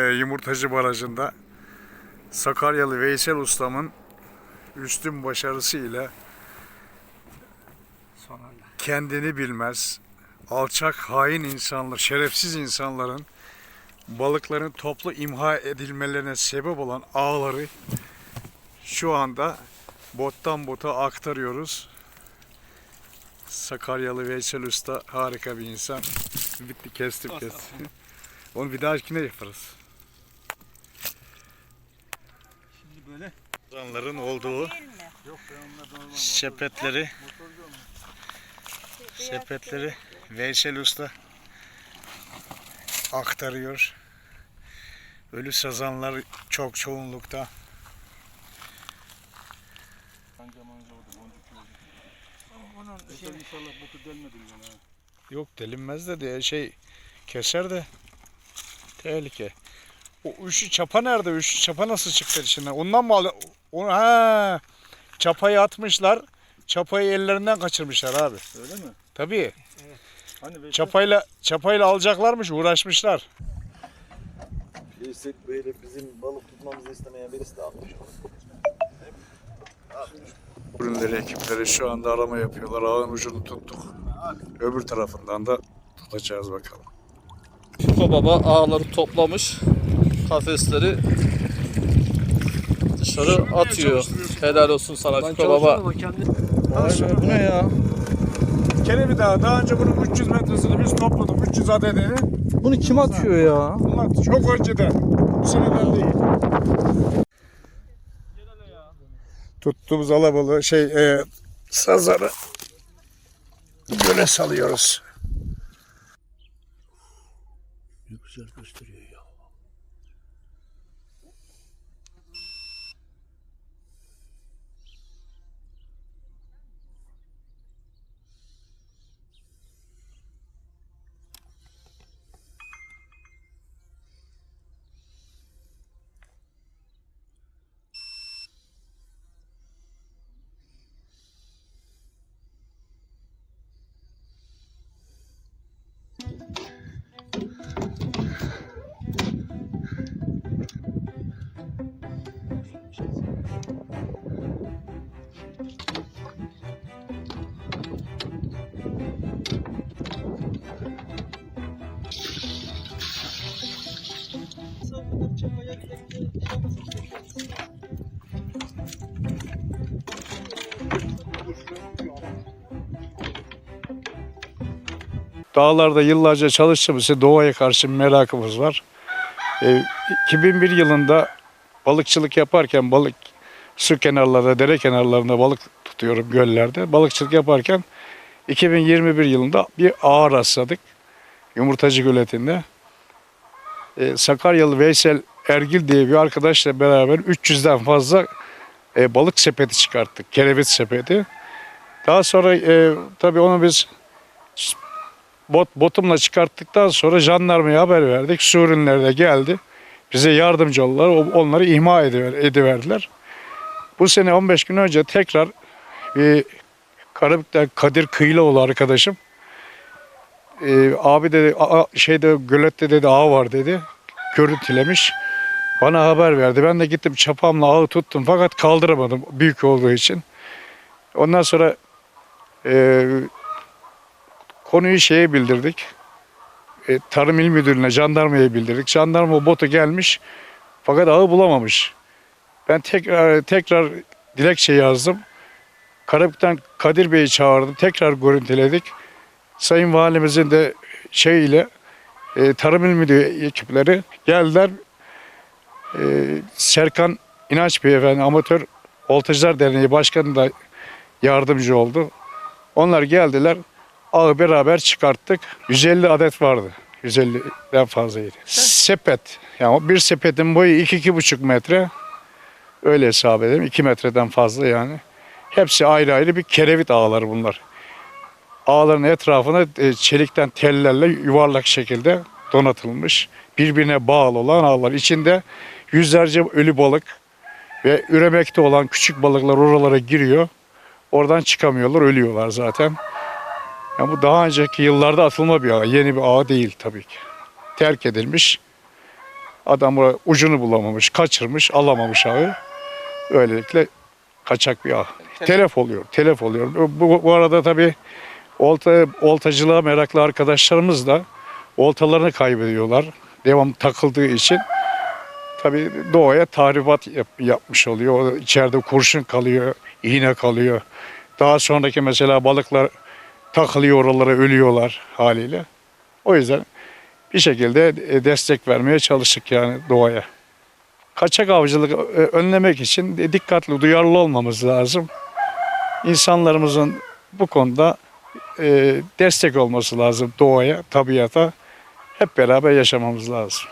Ee, Yumurtacı Barajı'nda Sakaryalı Veysel Ustam'ın üstün başarısıyla kendini bilmez, alçak, hain insanlar, şerefsiz insanların balıkların toplu imha edilmelerine sebep olan ağları şu anda bottan bota aktarıyoruz. Sakaryalı Veysel Usta harika bir insan. Bitti kestim kestim. Onu bir dahakine yaparız. Şimdi böyle. İnsanların olduğu sepetleri sepetleri Veysel Usta aktarıyor. Ölü sazanlar çok çoğunlukta. Şey... Yok delinmez de diye şey keser de tehlike. O üşü çapa nerede? Üşü çapa nasıl çıktı içinden? Ondan mı aldı? O, ha, çapayı atmışlar. Çapayı ellerinden kaçırmışlar abi. Öyle mi? Tabii. Hani Veysel Çapayla çapayla alacaklarmış, uğraşmışlar. Veysel böyle bizim balık tutmamızı istemeyen birisi de almış. Ürünleri ekipleri şu anda arama yapıyorlar. Ağın ucunu tuttuk. Öbür tarafından da tutacağız bakalım. Fiko Baba ağları toplamış. Kafesleri dışarı atıyor. Helal olsun sana Fiko Baba. Vay be, bu ne ya? Kelebi Dağı daha önce bunun 300 metresini biz topladık. 300 adedini. Bunu kim atıyor ya? Bunlar çok önceden. Bu seneden değil. Tuttuğumuz alabalığı şey e, sazarı göle salıyoruz. Ne güzel gösteriyor ya. Dağlarda yıllarca çalıştığımız için doğaya karşı merakımız var. E, 2001 yılında balıkçılık yaparken balık su kenarlarında, dere kenarlarında balık tutuyorum göllerde. Balıkçılık yaparken 2021 yılında bir ağa rastladık. Yumurtacı Göleti'nde. E, Sakaryalı Veysel Ergil diye bir arkadaşla beraber 300'den fazla e, balık sepeti çıkarttık. Kerevit sepeti. Daha sonra e, tabii onu biz bot botumla çıkarttıktan sonra jandarmaya haber verdik. Su de geldi. Bize yardımcı oldular. Onları ihma ediver, ediverdiler. Bu sene 15 gün önce tekrar bir Karabük'ten Kadir Kıyılaoğlu arkadaşım e, abi dedi "Aa, şeyde gölette dedi ağ var dedi. Görüntülemiş. Bana haber verdi. Ben de gittim çapamla ağı tuttum fakat kaldıramadım büyük olduğu için. Ondan sonra e, Konuyu şeye bildirdik. E, Tarım İl Müdürlüğü'ne, jandarmaya bildirdik. Jandarma botu gelmiş fakat ağı bulamamış. Ben tekrar tekrar dilekçe yazdım. Karabük'ten Kadir Bey'i çağırdım. Tekrar görüntüledik. Sayın Valimizin de şeyiyle e, Tarım İl Müdürü ekipleri geldiler. E, Serkan İnanç Beyefendi Amatör Oltacılar Derneği Başkanı da yardımcı oldu. Onlar geldiler ağı beraber çıkarttık. 150 adet vardı. 150'den fazlaydı. Sepet. Yani bir sepetin boyu 2-2,5 metre. Öyle hesap edelim. 2 metreden fazla yani. Hepsi ayrı ayrı bir kerevit ağları bunlar. Ağların etrafına e, çelikten tellerle yuvarlak şekilde donatılmış. Birbirine bağlı olan ağlar. İçinde yüzlerce ölü balık ve üremekte olan küçük balıklar oralara giriyor. Oradan çıkamıyorlar, ölüyorlar zaten. Yani bu daha önceki yıllarda atılma bir ağ. Yeni bir ağ değil tabii ki. Terk edilmiş. Adam ucunu bulamamış, kaçırmış, alamamış ağı. Böylelikle kaçak bir ağ. Telef oluyor, telef oluyor. Bu, bu arada tabii olta, oltacılığa meraklı arkadaşlarımız da oltalarını kaybediyorlar. Devam takıldığı için tabii doğaya tahribat yap- yapmış oluyor. O içeride kurşun kalıyor, iğne kalıyor. Daha sonraki mesela balıklar takılıyor oralara ölüyorlar haliyle. O yüzden bir şekilde e, destek vermeye çalıştık yani doğaya. Kaçak avcılık e, önlemek için dikkatli, duyarlı olmamız lazım. İnsanlarımızın bu konuda e, destek olması lazım doğaya, tabiata. Hep beraber yaşamamız lazım.